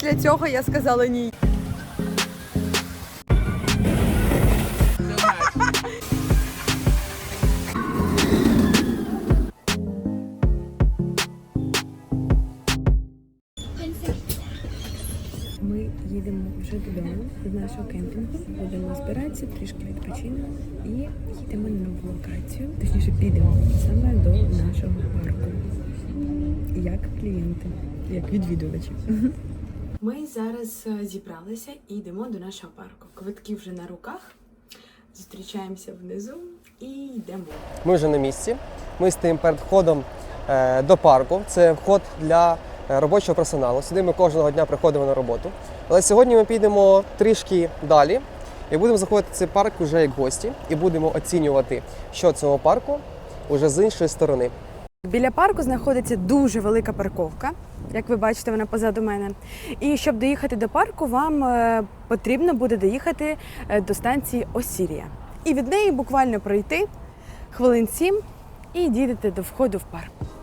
після цього я сказала ні. Ми їдемо вже додому з нашого кемпінгу. Будемо збиратися, трішки відпочинемо і їдемо на нову локацію. Точніше, підемо саме до нашого парку. Як клієнти, як відвідувачі. Ми зараз е, зібралися і йдемо до нашого парку. Квитки вже на руках. Зустрічаємося внизу і йдемо. Ми вже на місці. Ми стоїмо перед входом е, до парку. Це вход для е, робочого персоналу. Сюди ми кожного дня приходимо на роботу. Але сьогодні ми підемо трішки далі і будемо заходити в цей парк вже як гості, і будемо оцінювати, що цього парку уже з іншої сторони. Біля парку знаходиться дуже велика парковка. Як ви бачите, вона позаду мене. І щоб доїхати до парку, вам е, потрібно буде доїхати е, до станції Осірія. І від неї буквально пройти хвилин сім і дійдете до входу в парк.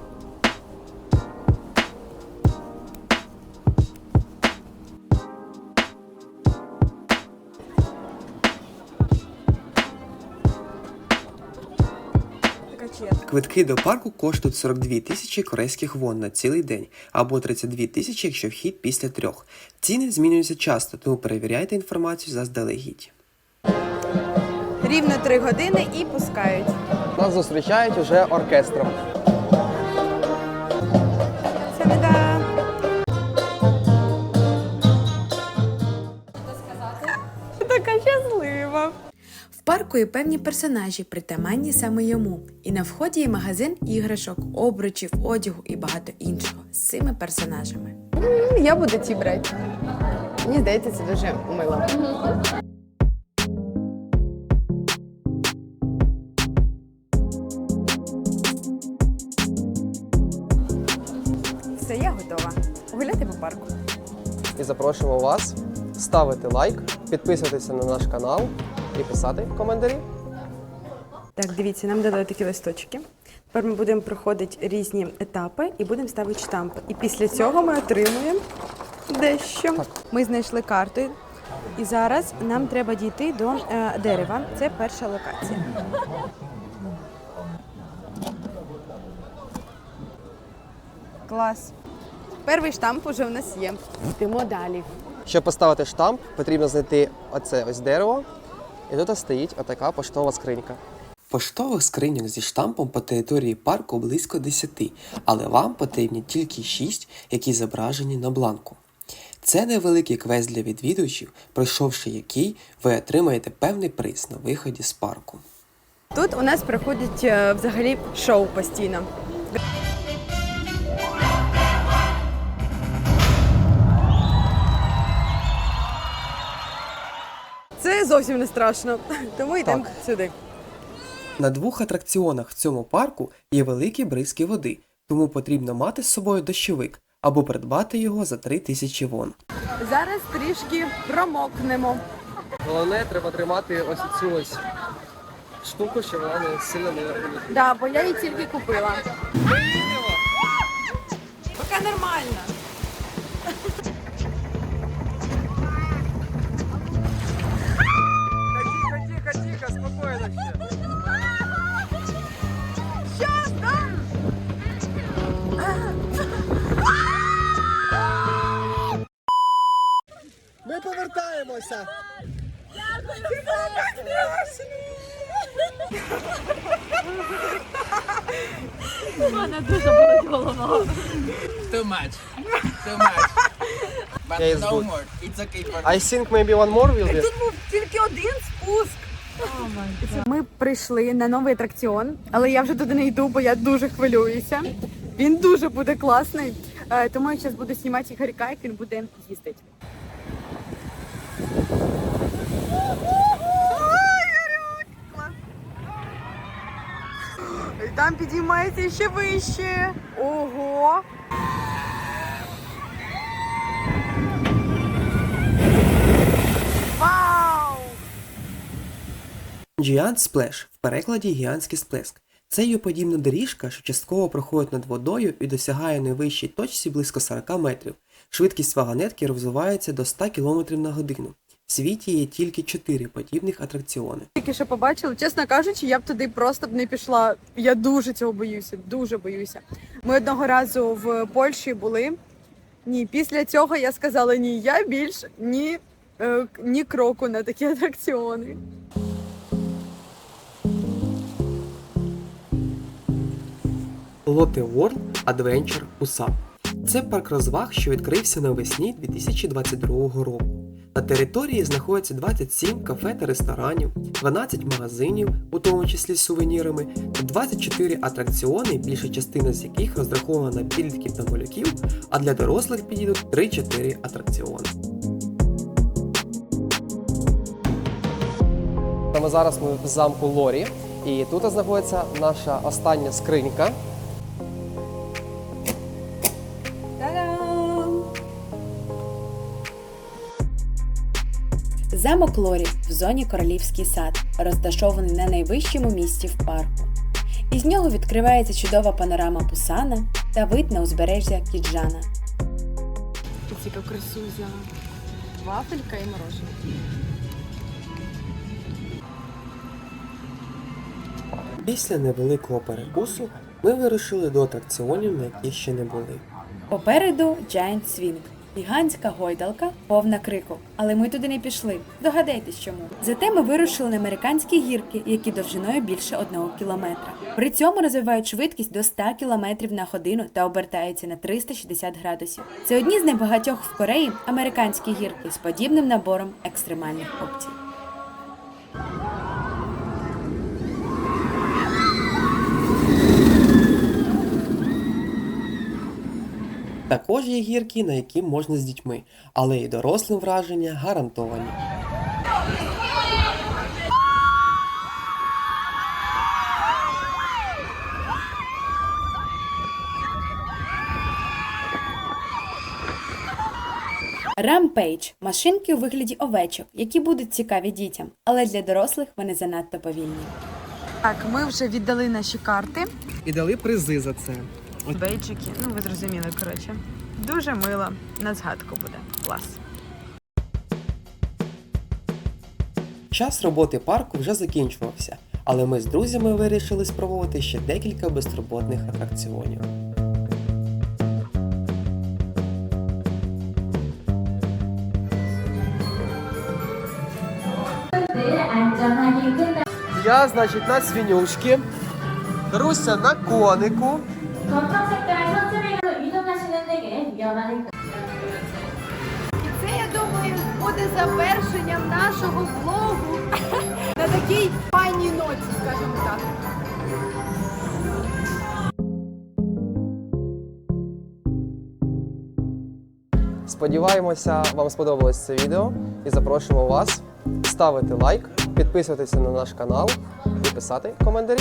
Квитки до парку коштують 42 тисячі корейських вон на цілий день або 32 тисячі, якщо вхід після трьох. Ціни змінюються часто, тому перевіряйте інформацію заздалегідь. Рівно три години і пускають. Нас зустрічають уже оркестром. Це не Є певні персонажі, притаманні саме йому. І на вході є магазин іграшок, обручів, одягу і багато іншого з цими персонажами. Я буду ці брати. Мені здається, це дуже мило. Все, я готова. Гуляти по парку. і запрошуємо вас ставити лайк, підписуватися на наш канал і писати коментарі. Так, дивіться, нам дали такі листочки. Тепер ми будемо проходити різні етапи і будемо ставити штампи. І після цього ми отримуємо дещо. Так. Ми знайшли карту. І зараз нам треба дійти до е, дерева. Це перша локація. Клас. Перший штамп уже в нас є. Йдемо далі. Щоб поставити штамп, потрібно знайти оце ось дерево, і тут стоїть отака поштова скринька. Поштових скриньок зі штампом по території парку близько 10, але вам потрібні тільки 6, які зображені на бланку. Це невеликий квест для відвідувачів, пройшовши який ви отримаєте певний приз на виході з парку. Тут у нас проходить е, взагалі шоу постійно. Це зовсім не страшно, тому йдемо сюди. На двох атракціонах в цьому парку є великі бризки води, тому потрібно мати з собою дощовик або придбати його за 3000 вон. Зараз трішки промокнемо. Головне, треба тримати ось цю ось штуку, щоб вона не сильно не вилетіла. Да, бо я її тільки купила. Поки нормально. Ми повертаємося. Too much. Too much. But Yeah, it's no good. more. It's okay for I think maybe one more will be. Тут був тільки один спуск. Ми прийшли на новий атракціон, але я вже туди не йду, бо я дуже хвилююся. Він дуже буде класний. Е, Тому я зараз буду знімати Ігорька, як він буде їздити. Ой, Ігорьок, клас. І Там підіймається ще вище. Ого! Вау! Giant Splash в перекладі гігантський сплеск. Це юподібна доріжка, що частково проходить над водою і досягає найвищій точці близько 40 метрів. Швидкість вагонетки розвивається до 100 км на годину. В світі є тільки 4 подібних атракціони. Тільки що побачили, чесно кажучи, я б туди просто б не пішла. Я дуже цього боюся, дуже боюся. Ми одного разу в Польщі були. Ні, після цього я сказала ні, я більш ні, е, ні кроку на такі атракціони. Lotte World Adventure USA. Це парк розваг, що відкрився навесні 2022 року. На території знаходиться 27 кафе та ресторанів, 12 магазинів, у тому числі з сувенірами, та 24 атракціони, більша частина з яких розрахована на підлітків та малюків, а для дорослих підійдуть 3-4 атракціони. Саме зараз ми в замку Лорі, і тут знаходиться наша остання скринька. Замок Лорі в зоні Королівський сад, розташований на найвищому місці в парку. Із нього відкривається чудова панорама Пусана та вид на узбережжя Кіджана. Тільки красузя. Вафелька і мороженое. Після невеликого перекусу ми вирушили до атракціонів, на яких ще не були. Попереду Giant Swing. Гігантська гойдалка, повна крику. Але ми туди не пішли. Догадайтесь чому. Зате ми вирушили на американські гірки, які довжиною більше одного кілометра. При цьому розвивають швидкість до 100 кілометрів на годину та обертаються на 360 градусів. Це одні з небагатьох в Кореї американські гірки з подібним набором екстремальних опцій. Також є гірки, на які можна з дітьми, але і дорослим враження гарантовані. Rampage – машинки у вигляді овечок, які будуть цікаві дітям, але для дорослих вони занадто повільні. Так, ми вже віддали наші карти. І дали призи за це. Бейджики, ну ви зрозуміли, коротше. Дуже мило. На згадку буде. Клас. Час роботи парку вже закінчувався, але ми з друзями вирішили спробувати ще декілька безтурботних атракціонів. Я, значить, на свинюшки, Руся на конику. 검정 색깔 선수링으로 이동하시는 댁에 위험한 І це, я думаю, буде завершенням нашого влогу на такій файній ноті, скажімо так. Сподіваємося, вам сподобалось це відео і запрошуємо вас ставити лайк, підписуватися на наш канал і писати коментарі.